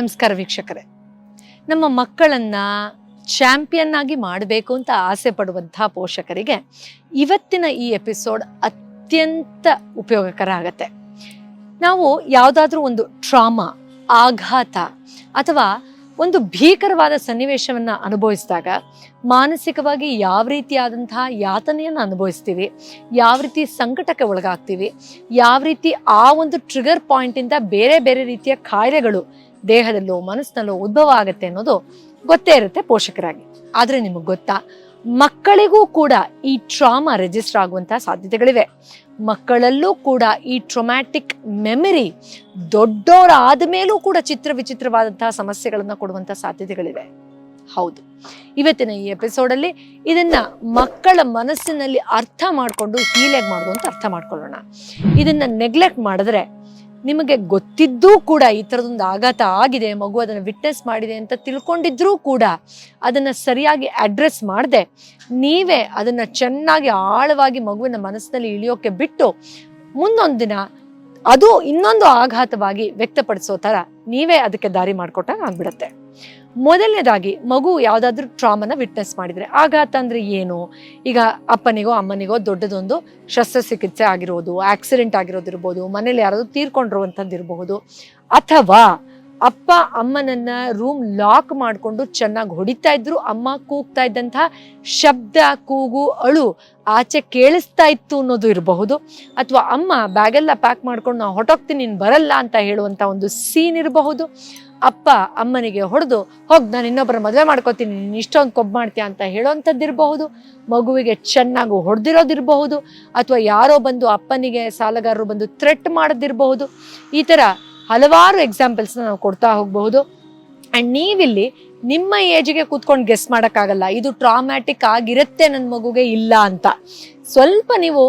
ನಮಸ್ಕಾರ ವೀಕ್ಷಕರೇ. ನಮ್ಮ ಮಕ್ಕಳನ್ನ ಚಾಂಪಿಯನ್ ಆಗಿ ಮಾಡಬೇಕು ಅಂತ ಆಸೆ ಪಡುವಂತಹ ಪೋಷಕರಿಗೆ ಇವತ್ತಿನ ಈ ಎಪಿಸೋಡ್ ಅತ್ಯಂತ ಉಪಯೋಗಕರ ಆಗತ್ತೆ. ನಾವು ಯಾವುದಾದ್ರೂ ಒಂದು ಟ್ರಾಮಾ, ಆಘಾತ ಅಥವಾ ಒಂದು ಭೀಕರವಾದ ಸನ್ನಿವೇಶವನ್ನು ಅನುಭವಿಸಿದಾಗ ಮಾನಸಿಕವಾಗಿ ಯಾವ ರೀತಿಯಾದಂತಹ ಯಾತನೆಯನ್ನು ಅನುಭವಿಸ್ತೀವಿ, ಯಾವ ರೀತಿ ಸಂಕಟಕ್ಕೆ ಒಳಗಾಗ್ತೀವಿ, ಯಾವ ರೀತಿ ಆ ಒಂದು ಟ್ರಿಗರ್ ಪಾಯಿಂಟಿಂದ ಬೇರೆ ಬೇರೆ ರೀತಿಯ ಕಾಯಿಲೆಗಳು ದೇಹದಲ್ಲೋ ಮನಸ್ಸಿನಲ್ಲೋ ಉದ್ಭವ ಆಗುತ್ತೆ ಅನ್ನೋದು ಗೊತ್ತೇ ಇರುತ್ತೆ ಪೋಷಕರಾಗಿ. ಆದರೆ ನಿಮಗೆ ಗೊತ್ತಾ? ಮಕ್ಕಳಿಗೂ ಕೂಡ ಈ ಟ್ರಾಮಾ ರಿಜಿಸ್ಟರ್ ಆಗುವಂತಹ ಸಾಧ್ಯತೆಗಳಿವೆ. ಮಕ್ಕಳಲ್ಲೂ ಕೂಡ ಈ ಟ್ರೊಮ್ಯಾಟಿಕ್ ಮೆಮರಿ ದೊಡ್ಡವರಾದ ಮೇಲೂ ಕೂಡ ಚಿತ್ರ ವಿಚಿತ್ರವಾದಂತಹ ಸಮಸ್ಯೆಗಳನ್ನ ಕೊಡುವಂತಹ ಸಾಧ್ಯತೆಗಳಿವೆ. ಹೌದು. ಇವತ್ತಿನ ಈ ಎಪಿಸೋಡಲ್ಲಿ ಇದನ್ನ ಮಕ್ಕಳ ಮನಸ್ಸಿನಲ್ಲಿ ಅರ್ಥ ಮಾಡಿಕೊಂಡು ಹೀಲಾಗಿ ಮಾಡೋದು ಅಂತ ಅರ್ಥ ಮಾಡ್ಕೊಳ್ಳೋಣ. ಇದನ್ನ ನೆಗ್ಲೆಕ್ಟ್ ಮಾಡಿದ್ರೆ ನಿಮಗೆ ಗೊತ್ತಿದ್ದೂ ಕೂಡ ಈ ಥರದೊಂದು ಆಘಾತ ಆಗಿದೆ, ಮಗು ಅದನ್ನು ವಿಟ್ನೆಸ್ ಮಾಡಿದೆ ಅಂತ ತಿಳ್ಕೊಂಡಿದ್ರೂ ಕೂಡ ಅದನ್ನು ಸರಿಯಾಗಿ ಅಡ್ರೆಸ್ ಮಾಡದೆ. ನೀವೇ ಅದನ್ನು ಚೆನ್ನಾಗಿ ಆಳವಾಗಿ ಮಗುವಿನ ಮನಸ್ಸಿನಲ್ಲಿ ಇಳಿಯೋಕೆ ಬಿಟ್ಟು ಮುಂದೊಂದು ದಿನ ಅದು ಇನ್ನೊಂದು ಆಘಾತವಾಗಿ ವ್ಯಕ್ತಪಡಿಸೋ ಥರ ನೀವೇ ಅದಕ್ಕೆ ದಾರಿ ಮಾಡಿಕೊಟ್ಟಾಗ ಆಗ್ಬಿಡತ್ತೆ. ಮೊದಲನೇದಾಗಿ ಮಗು ಯಾವುದಾದ್ರೂ ಟ್ರಾಮನ ವಿಟ್ನೆಸ್ ಮಾಡಿದ್ರೆ ಆಘಾತ ಅಂದರೆ ಏನು? ಈಗ ಅಪ್ಪನಿಗೋ, ಅಮ್ಮನಿಗೋ ದೊಡ್ಡದೊಂದು ಶಸ್ತ್ರಚಿಕಿತ್ಸೆ ಆಗಿರೋದು ಆಕ್ಸಿಡೆಂಟ್ ಆಗಿರೋದಿರ್ಬೋದು, ಮನೇಲಿ ಯಾರಾದ್ರೂ ತೀರ್ಕೊಂಡಿರುವಂಥದ್ದು ಇರಬಹುದು ಅಥವಾ ಅಪ್ಪ ಅಮ್ಮನನ್ನ ರೂಮ್ ಲಾಕ್ ಮಾಡಿಕೊಂಡು ಚೆನ್ನಾಗಿ ಹೊಡಿತಾ ಇದ್ರು. ಅಮ್ಮ ಕೂಗ್ತಾ ಇದ್ದಂತಹ ಶಬ್ದ, ಕೂಗು, ಅಳು ಆಚೆ ಕೇಳಿಸ್ತಾ ಇತ್ತು ಅನ್ನೋದು ಇರಬಹುದು. ಅಥವಾ ಅಮ್ಮ, ಬ್ಯಾಗೆಲ್ಲ ಪ್ಯಾಕ್ ಮಾಡ್ಕೊಂಡು ನಾವು ಹೊಟ್ಟೋಗ್ತೀನಿ ನೀನು ಬರಲ್ಲ ಅಂತ ಹೇಳುವಂತ ಒಂದು ಸೀನ್ ಇರಬಹುದು. ಅಪ್ಪ ಅಮ್ಮನಿಗೆ ಹೊಡೆದು, ಹೋಗ್, ನಾನು ಇನ್ನೊಬ್ಬರ ಮದುವೆ ಮಾಡ್ಕೋತೀನಿ, ನೀನು ಇಷ್ಟೊಂದು ಕೊಬ್ಬು ಮಾಡ್ತೀಯ ಅಂತ ಹೇಳೋವಂಥದ್ದಿರಬಹುದು ಮಗುವಿಗೆ ಚೆನ್ನಾಗಿ ಹೊಡೆದಿರೋದಿರಬಹುದು ಅಥವಾ ಯಾರೋ ಬಂದು ಅಪ್ಪನಿಗೆ ಸಾಲಗಾರರು ಬಂದು ಥ್ರೆಟ್ ಮಾಡೋದಿರಬಹುದು. ಈ ಥರ ಹಲವಾರು ಎಕ್ಸಾಂಪಲ್ಸ್ನ ನಾವು ಕೊಡ್ತಾ ಹೋಗಬಹುದು. ಆ್ಯಂಡ್ ನೀವಿಲ್ಲಿ ನಿಮ್ಮ ಏಜ್ಗೆ ಕೂತ್ಕೊಂಡು ಗೆಸ್ ಮಾಡೋಕ್ಕಾಗಲ್ಲ. ಇದು ಟ್ರಾಮ್ಯಾಟಿಕ್ ಆಗಿರುತ್ತೆ ನನ್ನ ಮಗುಗೆ ಇಲ್ಲ ಅಂತ. ಸ್ವಲ್ಪ ನೀವು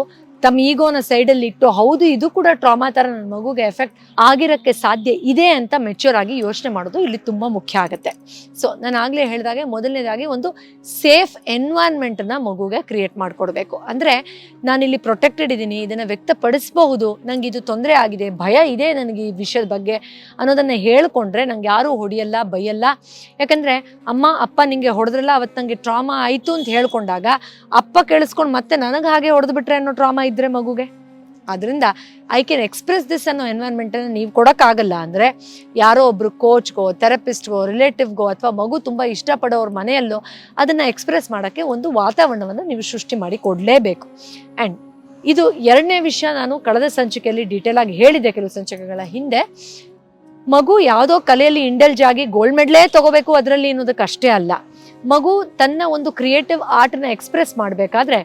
ತಮ್ಮ ಈಗೋನ ಸೈಡಲ್ಲಿ ಇಟ್ಟು, ಹೌದು, ಇದು ಕೂಡ ಟ್ರಾಮಾ ಥರ ನನ್ನ ಮಗುಗೆ ಎಫೆಕ್ಟ್ ಆಗಿರಕ್ಕೆ ಸಾಧ್ಯ ಇದೆ ಅಂತ ಮೆಚ್ಯೂರ್ ಆಗಿ ಯೋಚನೆ ಮಾಡೋದು ಇಲ್ಲಿ ತುಂಬ ಮುಖ್ಯ ಆಗುತ್ತೆ. ಸೊ ನಾನು ಆಗಲೇ ಹೇಳಿದಾಗೆ ಮೊದಲನೇದಾಗಿ ಒಂದು ಸೇಫ್ ಎನ್ವೈರ್ನ್ಮೆಂಟನ್ನು ಮಗುಗೆ ಕ್ರಿಯೇಟ್ ಮಾಡಿಕೊಡ್ಬೇಕು. ಅಂದರೆ ನಾನಿಲ್ಲಿ ಪ್ರೊಟೆಕ್ಟೆಡ್ ಇದ್ದೀನಿ, ಇದನ್ನು ವ್ಯಕ್ತಪಡಿಸಬಹುದು, ನಂಗೆ ಇದು ತೊಂದರೆ ಆಗಿದೆ, ಭಯ ಇದೆ ನನಗೆ ಈ ವಿಷಯದ ಬಗ್ಗೆ ಅನ್ನೋದನ್ನು ಹೇಳ್ಕೊಂಡ್ರೆ ನಂಗೆ ಯಾರೂ ಹೊಡಿಯಲ್ಲ, ಬೈಯಲ್ಲ. ಯಾಕಂದರೆ ಅಮ್ಮ, ಅಪ್ಪ ನಿಂಗೆ ಹೊಡೆದ್ರಲ್ಲ ಅವತ್ತು ನನಗೆ ಟ್ರಾಮಾ ಆಯಿತು ಅಂತ ಹೇಳ್ಕೊಂಡಾಗ ಅಪ್ಪ ಕೇಳಿಸ್ಕೊಂಡು ಮತ್ತೆ ನನಗೆ ಹಾಗೆ ಹೊಡೆದು ಬಿಟ್ರೆ ಅನ್ನೋ ಟ್ರಾಮಾ ಇದ್ರೆ ಮಗುಗೆ? ಅದರಿಂದ ಐ ಕ್ಯಾನ್ ಎಕ್ಸ್ಪ್ರೆಸ್ ದಿಸ್ ಅನ್ನೋ ಎನ್ವೈರ್ಮೆಂಟನ್ನು ನೀವು ಕೊಡೋಕ್ಕಾಗಲ್ಲ ಅಂದರೆ, ಯಾರೋ ಒಬ್ರು ಕೋಚ್ಗೋ ಥೆರಪಿಸ್ಟ್ಗೋ ರಿಲೇಟಿವ್ಗೋ ಅಥವಾ ಮಗು ತುಂಬ ಇಷ್ಟಪಡೋರ ಮನೆಯಲ್ಲೋ, ಅದನ್ನು ಎಕ್ಸ್ಪ್ರೆಸ್ ಮಾಡೋಕ್ಕೆ ಒಂದು ವಾತಾವರಣವನ್ನು ನೀವು ಸೃಷ್ಟಿ ಮಾಡಿ ಕೊಡಲೇಬೇಕು. ಆ್ಯಂಡ್ ಇದು ಎರಡನೇ ವಿಷಯ ನಾನು ಕಳೆದ ಸಂಚಿಕೆಯಲ್ಲಿ ಡೀಟೇಲ್ ಆಗಿ ಹೇಳಿದೆ ಕೆಲವು ಸಂಚಿಕೆಗಳ ಹಿಂದೆ. ಮಗು ಯಾವುದೋ ಕಲೆಯಲ್ಲಿ ಇಂಡಲ್ಜ್ ಆಗಿ ಗೋಲ್ಡ್ ಮೆಡ್ಲೇ ತಗೋಬೇಕು ಅದರಲ್ಲಿ ಅನ್ನೋದಕ್ಕೆ ಅಷ್ಟೇ ಅಲ್ಲ. ಮಗು ತನ್ನ ಒಂದು ಕ್ರಿಯೇಟಿವ್ ಆರ್ಟ್ನ ಎಕ್ಸ್ಪ್ರೆಸ್ ಮಾಡಬೇಕಾದ್ರೆ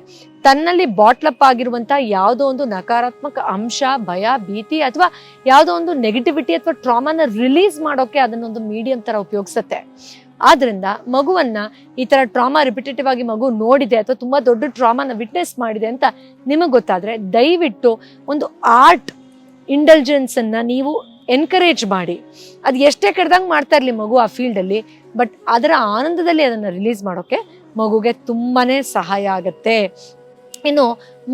ತನ್ನಲ್ಲಿ ಬಾಟ್ಲಪ್ ಆಗಿರುವಂತಹ ಯಾವುದೋ ಒಂದು ನಕಾರಾತ್ಮಕ ಅಂಶ, ಭಯ, ಭೀತಿ ಅಥವಾ ಯಾವುದೋ ಒಂದು ನೆಗೆಟಿವಿಟಿ ಅಥವಾ ಟ್ರಾಮಾನ ರಿಲೀಸ್ ಮಾಡೋಕೆ ಅದನ್ನೊಂದು ಮೀಡಿಯಂ ತರ ಉಪಯೋಗಿಸುತ್ತೆ. ಆದ್ರಿಂದ ಮಗುವನ್ನ ಈ ತರ ಟ್ರಾಮಾ ರಿಪಿಟೇಟಿವ್ ಆಗಿ ಮಗು ನೋಡಿದೆ ಅಥವಾ ತುಂಬಾ ದೊಡ್ಡ ಟ್ರಾಮಾನ ವಿಟ್ನೆಸ್ ಮಾಡಿದೆ ಅಂತ ನಿಮಗೆ ಗೊತ್ತಾದ್ರೆ ದಯವಿಟ್ಟು ಒಂದು ಆರ್ಟ್ ಇಂಟೆಲಿಜೆನ್ಸ್ ಅನ್ನ ನೀವು ಎನ್ಕರೇಜ್ ಮಾಡಿ. ಅದು ಎಷ್ಟೇ ಕಡ್ದಂಗೆ ಮಾಡ್ತಾ ಇರಲಿ ಮಗು ಆ ಫೀಲ್ಡಲ್ಲಿ ಬಟ್ ಅದರ ಆನಂದದಲ್ಲಿ ಅದನ್ನು ರಿಲೀಸ್ ಮಾಡೋಕ್ಕೆ ಮಗುಗೆ ತುಂಬಾನೇ ಸಹಾಯ ಆಗುತ್ತೆ. ಇನ್ನು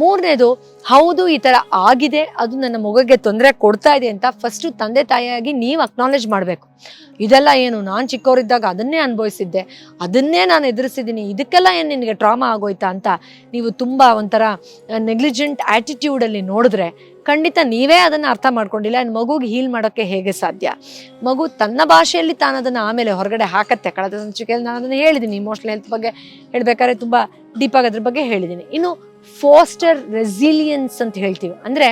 ಮೂರನೇದು, ಹೌದು, ಈ ಥರ ಆಗಿದೆ, ಅದು ನನ್ನ ಮಗುಗೆ ತೊಂದರೆ ಕೊಡ್ತಾ ಇದೆ ಅಂತ ಫಸ್ಟು ತಂದೆ ತಾಯಿಯಾಗಿ ನೀವು ಅಕ್ನಾಲೇಜ್ ಮಾಡಬೇಕು. ಇದೆಲ್ಲ ಏನು, ನಾನು ಚಿಕ್ಕವರಿದ್ದಾಗ ಅದನ್ನೇ ಅನುಭವಿಸಿದ್ದೆ, ಅದನ್ನೇ ನಾನು ಎದುರಿಸಿದ್ದೀನಿ, ಇದಕ್ಕೆಲ್ಲ ಏನು ನಿನಗೆ ಟ್ರಾಮಾ ಆಗೋಯ್ತಾ ಅಂತ ನೀವು ತುಂಬ ಒಂಥರ ನೆಗ್ಲಿಜೆಂಟ್ ಆ್ಯಟಿಟ್ಯೂಡಲ್ಲಿ ನೋಡಿದ್ರೆ ಖಂಡಿತ ನೀವೇ ಅದನ್ನು ಅರ್ಥ ಮಾಡ್ಕೊಂಡಿಲ್ಲ ಆ್ಯಂಡ್ ಮಗುಗೆ ಹೀಲ್ ಮಾಡೋಕ್ಕೆ ಹೇಗೆ ಸಾಧ್ಯ? ಮಗು ತನ್ನ ಭಾಷೆಯಲ್ಲಿ ತಾನು ಅದನ್ನು ಆಮೇಲೆ ಹೊರಗಡೆ ಹಾಕತ್ತೆ, ಕಳೆದ ಸಂಚಿಕೆಯಲ್ಲಿ ನಾನು ಅದನ್ನು ಹೇಳಿದ್ದೀನಿ ಇಮೋಷನಲ್ ಹೆಲ್ತ್ ಬಗ್ಗೆ ಹೇಳ್ಬೇಕಾದ್ರೆ ತುಂಬ ಡೀಪಾಗಿ ಅದ್ರ ಬಗ್ಗೆ ಹೇಳಿದ್ದೀನಿ. ಇನ್ನು ಫೋಸ್ಟರ್ ರೆಸಿಲಿಯನ್ಸ್ ಅಂತ ಹೇಳ್ತೀವಿ. ಅಂದರೆ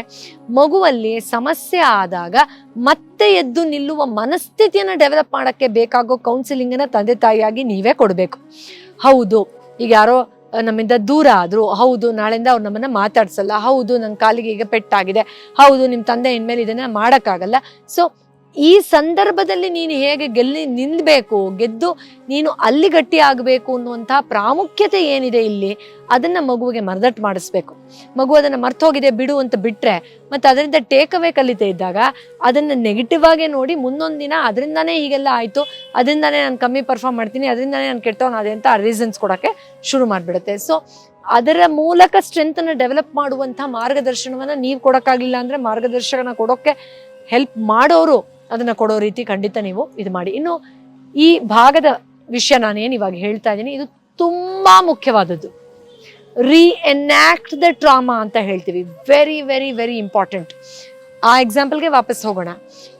ಮಗುವಲ್ಲಿ ಸಮಸ್ಯೆ ಆದಾಗ ಮತ್ತೆ ಎದ್ದು ನಿಲ್ಲುವ ಮನಸ್ಥಿತಿಯನ್ನು ಡೆವಲಪ್ ಮಾಡೋಕ್ಕೆ ಬೇಕಾಗೋ ಕೌನ್ಸಿಲಿಂಗನ್ನು ತಂದೆ ತಾಯಿಯಾಗಿ ನೀವೇ ಕೊಡಬೇಕು. ಹೌದು, ಈಗ ಯಾರೋ ನಮ್ಮಿಂದ ದೂರ ಆದ್ರು, ಹೌದು, ನಾಳೆಯಿಂದ ಅವ್ರು ನಮ್ಮನ್ನ ಮಾತಾಡ್ಸಲ್ಲ, ಹೌದು ನನ್ನ ಕಾಲಿಗೆ ಈಗ ಪೆಟ್ಟಾಗಿದೆ, ಹೌದು ನಿಮ್ಮ ತಂದೆ ಇನ್ಮೇಲೆ ಇದನ್ನ ಮಾಡೋಕ್ಕಾಗಲ್ಲ. ಸೊ ಈ ಸಂದರ್ಭದಲ್ಲಿ ನೀನು ಹೇಗೆ ಗೆಲ್ಲಿ ನಿಲ್ಬೇಕು ಗೆದ್ದು ನೀನು ಅಲ್ಲಿ ಗಟ್ಟಿ ಆಗಬೇಕು ಅನ್ನುವಂತಹ ಪ್ರಾಮುಖ್ಯತೆ ಏನಿದೆ ಇಲ್ಲಿ, ಅದನ್ನ ಮಗುವಿಗೆ ಮರದಟ್ಟು ಮಾಡಿಸ್ಬೇಕು. ಮಗು ಅದನ್ನ ಮರ್ತೋಗಿದೆ ಬಿಡು ಅಂತ ಬಿಟ್ರೆ, ಮತ್ತೆ ಅದರಿಂದ ಟೇಕ್ ಅವೇ ಕಲಿತಾ ಇದ್ದಾಗ ಅದನ್ನ ನೆಗೆಟಿವ್ ಆಗೇ ನೋಡಿ ಮುಂದೊಂದು ದಿನ ಅದರಿಂದಾನೇ ಹೀಗೆಲ್ಲ ಆಯ್ತು, ಅದರಿಂದಾನೇ ನಾನು ಕಮ್ಮಿ ಪರ್ಫಾರ್ಮ್ ಮಾಡ್ತೀನಿ, ಅದರಿಂದಾನೇ ನಾನು ಕೆಟ್ಟವನಾದೆ ಅಂತ ರೀಸನ್ಸ್ ಕೊಡೋಕ್ಕೆ ಶುರು ಮಾಡಿಬಿಡುತ್ತೆ. ಸೊ ಅದರ ಮೂಲಕ ಸ್ಟ್ರೆಂತನ್ನು ಡೆವಲಪ್ ಮಾಡುವಂಥ ಮಾರ್ಗದರ್ಶನವನ್ನು ನೀವು ಕೊಡೋಕ್ಕಾಗಲಿಲ್ಲ ಅಂದರೆ ಮಾರ್ಗದರ್ಶನ ಕೊಡೋಕ್ಕೆ ಹೆಲ್ಪ್ ಮಾಡೋರು ಅದನ್ನ ಕೊಡೋ ರೀತಿ ಖಂಡಿತ ನೀವು ಇದು ಮಾಡಿ. ಇನ್ನು ಈ ಭಾಗದ ವಿಷಯ ನಾನೇನು ಇವಾಗ ಹೇಳ್ತಾ ಇದ್ದೀನಿ, ಇದು ತುಂಬಾ ಮುಖ್ಯವಾದದ್ದು. ರೀ ಎನ್ಯಾಕ್ಟ್ ದ ಟ್ರಾಮಾ ಅಂತ ಹೇಳ್ತೀವಿ. ವೆರಿ ವೆರಿ ವೆರಿ ಇಂಪಾರ್ಟೆಂಟ್ ಆ ಎಕ್ಸಾಂಪಲ್ಗೆ ವಾಪಸ್ ಹೋಗೋಣ.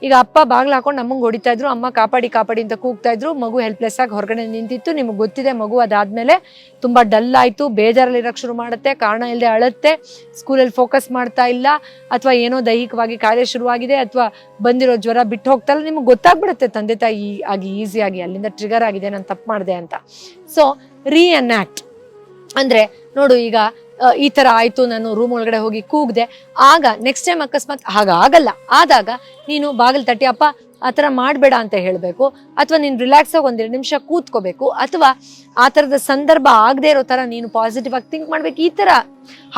ಈಗ ಅಪ್ಪ ಬಾಗ್ಲು ಹಾಕೊಂಡು ನಮ್ಮಂಗೆ ಹೊಡಿತಾ ಇದ್ರು, ಅಮ್ಮ ಕಾಪಾಡಿ ಕಾಪಾಡಿ ಅಂತ ಕೂಗ್ತಾ ಇದ್ರು, ಮಗು ಹೆಲ್ಪ್ಲೆಸ್ ಆಗಿ ಹೊರಗಡೆ ನಿಂತಿತ್ತು. ನಿಮ್ಗೆ ಗೊತ್ತಿದೆ, ಮಗು ಅದಾದ್ಮೇಲೆ ತುಂಬಾ ಡಲ್ ಆಯಿತು ಬೇಜಾರಲ್ಲಿ ಇರಕ್ಕೆ ಶುರು ಮಾಡುತ್ತೆ, ಕಾರಣ ಇಲ್ಲದೆ ಅಳುತ್ತೆ ಸ್ಕೂಲಲ್ಲಿ ಫೋಕಸ್ ಮಾಡ್ತಾ ಇಲ್ಲ, ಅಥವಾ ಏನೋ ದೈಹಿಕವಾಗಿ ಕಾರ್ಯ ಶುರುವಾಗಿದೆ, ಅಥವಾ ಬಂದಿರೋ ಜ್ವರ ಬಿಟ್ಟು ಹೋಗ್ತಲ್ಲ ನಿಮ್ಗೆ ಗೊತ್ತಾಗ್ಬಿಡುತ್ತೆ, ತಂದೆ ತಾಯಿ ಆಗಿ ಈಸಿಯಾಗಿ ಅಲ್ಲಿಂದ ಟ್ರಿಗರ್ ಆಗಿದೆ, ನಾನು ತಪ್ಪು ಮಾಡಿದೆ ಅಂತ. ಸೊ ರೀಅನ್ಯಾಕ್ಟ್ ಅಂದ್ರೆ ನೋಡು ಈಗ ಈ ತರ ಆಯ್ತು, ನಾನು ರೂಮ್ ಒಳಗಡೆ ಹೋಗಿ ಕೂಗ್ದೆ. ಆಗ ನೆಕ್ಸ್ಟ್ ಟೈಮ್ ಅಕಸ್ಮಾತ್ ಹಾಗಾಗಲ್ಲ. ಆದಾಗ ನೀನು ಬಾಗಿಲು ತಟ್ಟಿ, ಅಪ್ಪ, ಆ ಥರ ಮಾಡಬೇಡ ಅಂತ ಹೇಳಬೇಕು. ಅಥವಾ ನೀನು ರಿಲ್ಯಾಕ್ಸ್ ಆಗಿ ಒಂದೆರಡು ನಿಮಿಷ ಕೂತ್ಕೋಬೇಕು. ಅಥವಾ ಆ ಥರದ ಸಂದರ್ಭ ಆಗದೆ ಇರೋ ಥರ ನೀನು ಪಾಸಿಟಿವ್ ಆಗಿ ಥಿಂಕ್ ಮಾಡ್ಬೇಕು. ಈ ಥರ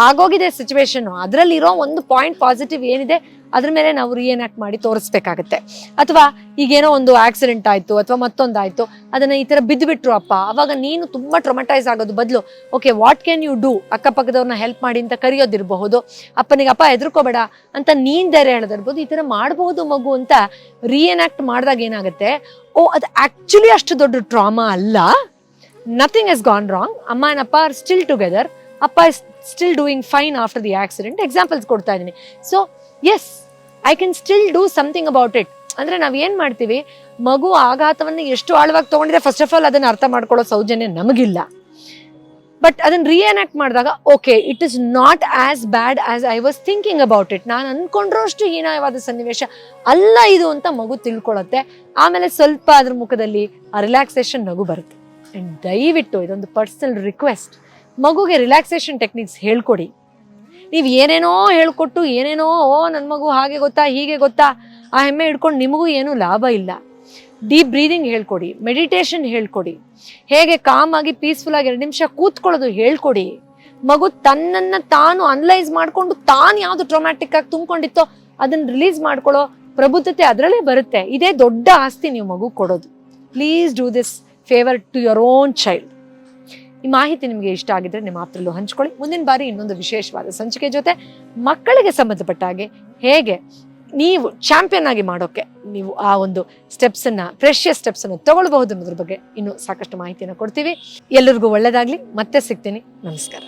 ಹಾಗೋಗಿದೆ ಸಿಚುವೇಶನ್ ಅದರಲ್ಲಿರೋ ಒಂದು ಪಾಯಿಂಟ್ ಪಾಸಿಟಿವ್ ಏನಿದೆ? ಅದ್ರ ಮೇಲೆ ನಾವು ರಿಯನಾಕ್ಟ್ ಮಾಡಿ ತೋರಿಸ್ಬೇಕಾಗತ್ತೆ. ಅಥವಾ ಈಗೇನೋ ಒಂದು ಆಕ್ಸಿಡೆಂಟ್ ಆಯ್ತು ಅಥವಾ ಮತ್ತೊಂದಾಯಿತು, ಅದನ್ನ ಈ ತರ ಬಿದ್ದುಬಿಟ್ರು ಅಪ್ಪ. ಅವಾಗ ನೀನು ತುಂಬಾ ಟ್ರೊಮಟೈಸ್ ಆಗೋದು ಬದಲು okay what can you do ಅಕ್ಕಪಕ್ಕದವ್ರನ್ನ help ಮಾಡಿ ಅಂತ ಕರೆಯೋದಿರಬಹುದು. ಅಪ್ಪನಿಗೆ, ಅಪ್ಪ, ಹೆದರ್ಕೋಬೇಡ ಅಂತ ನೀನ್ ಧೈರ್ಯ ಹೇಳೋದಿರ್ಬೋದು. ಈ ತರ ಮಾಡಬಹುದು ಮಗು ಅಂತ ರಿಯನಾಕ್ಟ್ ಮಾಡಿದಾಗ ಏನಾಗುತ್ತೆ, ಓ, ಅದು ಆಕ್ಚುಲಿ ಅಷ್ಟು ದೊಡ್ಡ ಟ್ರಾಮಾ ಅಲ್ಲ. ನಥಿಂಗ್ ಇಸ್ ಗಾನ್ ರಾಂಗ್ ಅಮ್ಮ ಅಂಡ್ ಅಪ್ಪ ಆರ್ ಸ್ಟಿಲ್ ಟುಗೆದರ್ ಅಪ್ಪ is still doing fine after the accident examples ಕೊಡ್ತಾ ಇದ್ದೀನಿ. So yes I can still do something about it ಅಂದ್ರೆ ನಾವ್ ಏನ್ ಮಾಡ್ತೀವಿ? ಮಗು ಆಘಾತವನ್ನು ಎಷ್ಟು ಆಳವಾಗಿ ತಗೊಂಡಿದೆ ಫಸ್ಟ್ ಆಫ್ ಆಲ್ ಅದನ್ನ ಅರ್ಥ ಮಾಡ್ಕೊಳ್ಳೋ ಸೌಜನ್ಯ ನಮಗಿಲ್ಲ. ಬಟ್ ಅದನ್ನ ರಿಯಾಕ್ಟ್ ಮಾಡಿದಾಗ okay it is not as bad as I was thinking about it ನಾನು ಅನ್ಕೊಂಡ್ರಷ್ಟು ಹೀನಾಯವಾದ ಸನ್ನಿವೇಶ ಅಲ್ಲ ಇದು ಅಂತ ಮಗು ತಿಳ್ಕೊಳತ್ತೆ ಆಮೇಲೆ ಸ್ವಲ್ಪ ಅದ್ರ ಮುಖದಲ್ಲಿ ಆ ರಿಲ್ಯಾಕ್ಸೇಷನ್ ನಗು ಬರುತ್ತೆ. ದಯವಿಟ್ಟು ಇದೊಂದು ಪರ್ಸನಲ್ ರಿಕ್ವೆಸ್ಟ್ ಮಗುಗೆ ರಿಲ್ಯಾಕ್ಸೇಷನ್ ಟೆಕ್ನಿಕ್ಸ್ ಹೇಳ್ಕೊಡಿ. ನೀವು ಏನೇನೋ ಹೇಳ್ಕೊಟ್ಟು ಏನೇನೋ, ಓ ನನ್ನ ಮಗು ಹಾಗೆ ಗೊತ್ತಾ, ಹೀಗೆ ಗೊತ್ತಾ, ಆ ಹೆಮ್ಮೆ ಹಿಡ್ಕೊಂಡು ನಿಮಗೂ ಏನೂ ಲಾಭ ಇಲ್ಲ. ಡೀಪ್ ಬ್ರೀದಿಂಗ್ ಹೇಳ್ಕೊಡಿ, ಮೆಡಿಟೇಷನ್ ಹೇಳ್ಕೊಡಿ, ಹೇಗೆ ಕಾಮ್ ಆಗಿ ಪೀಸ್ಫುಲ್ ಆಗಿ ಎರಡು ನಿಮಿಷ ಕೂತ್ಕೊಳ್ಳೋದು ಹೇಳ್ಕೊಡಿ. ಮಗು ತನ್ನನ್ನ ತಾನು ಅನಲೈಸ್ ಮಾಡ್ಕೊಂಡು ತಾನು ಯಾವುದು ಟ್ರೊಮ್ಯಾಟಿಕ್ ಆಗಿ ತುಂಬಿಕೊಂಡಿತ್ತೋ ಅದನ್ನ ರಿಲೀಸ್ ಮಾಡ್ಕೊಳ್ಳೋ ಪ್ರಬುದ್ಧತೆ ಅದರಲ್ಲೇ ಬರುತ್ತೆ. ಇದೇ ದೊಡ್ಡ ಆಸ್ತಿ ನೀವು ಮಗು ಕೊಡೋದು. Please do this favour to your own child. ಈ ಮಾಹಿತಿ ನಿಮಗೆ ಇಷ್ಟ ಆಗಿದ್ರೆ ನಿಮ್ಮ ಆಪ್ತರಲ್ಲೂ ಹಂಚ್ಕೊಳ್ಳಿ. ಮುಂದಿನ ಬಾರಿ ಇನ್ನೊಂದು ವಿಶೇಷವಾದ ಸಂಚಿಕೆ ಜೊತೆ ಮಕ್ಕಳಿಗೆ ಸಂಬಂಧಪಟ್ಟ ಹಾಗೆ ಹೇಗೆ ನೀವು ಚಾಂಪಿಯನ್ ಆಗಿ ಮಾಡೋಕ್ಕೆ ನೀವು ಆ ಒಂದು ಸ್ಟೆಪ್ಸ್ ಅನ್ನ ಪ್ರೆಷಿಯಸ್ ಸ್ಟೆಪ್ಸ್ ಅನ್ನು ತಗೊಳ್ಬಹುದು ಅನ್ನೋದ್ರ ಬಗ್ಗೆ ಇನ್ನೂ ಸಾಕಷ್ಟು ಮಾಹಿತಿಯನ್ನು ಕೊಡ್ತೀವಿ. ಎಲ್ಲರಿಗೂ ಒಳ್ಳೆಯದಾಗಲಿ ಮತ್ತೆ ಸಿಗ್ತೀನಿ. ನಮಸ್ಕಾರ.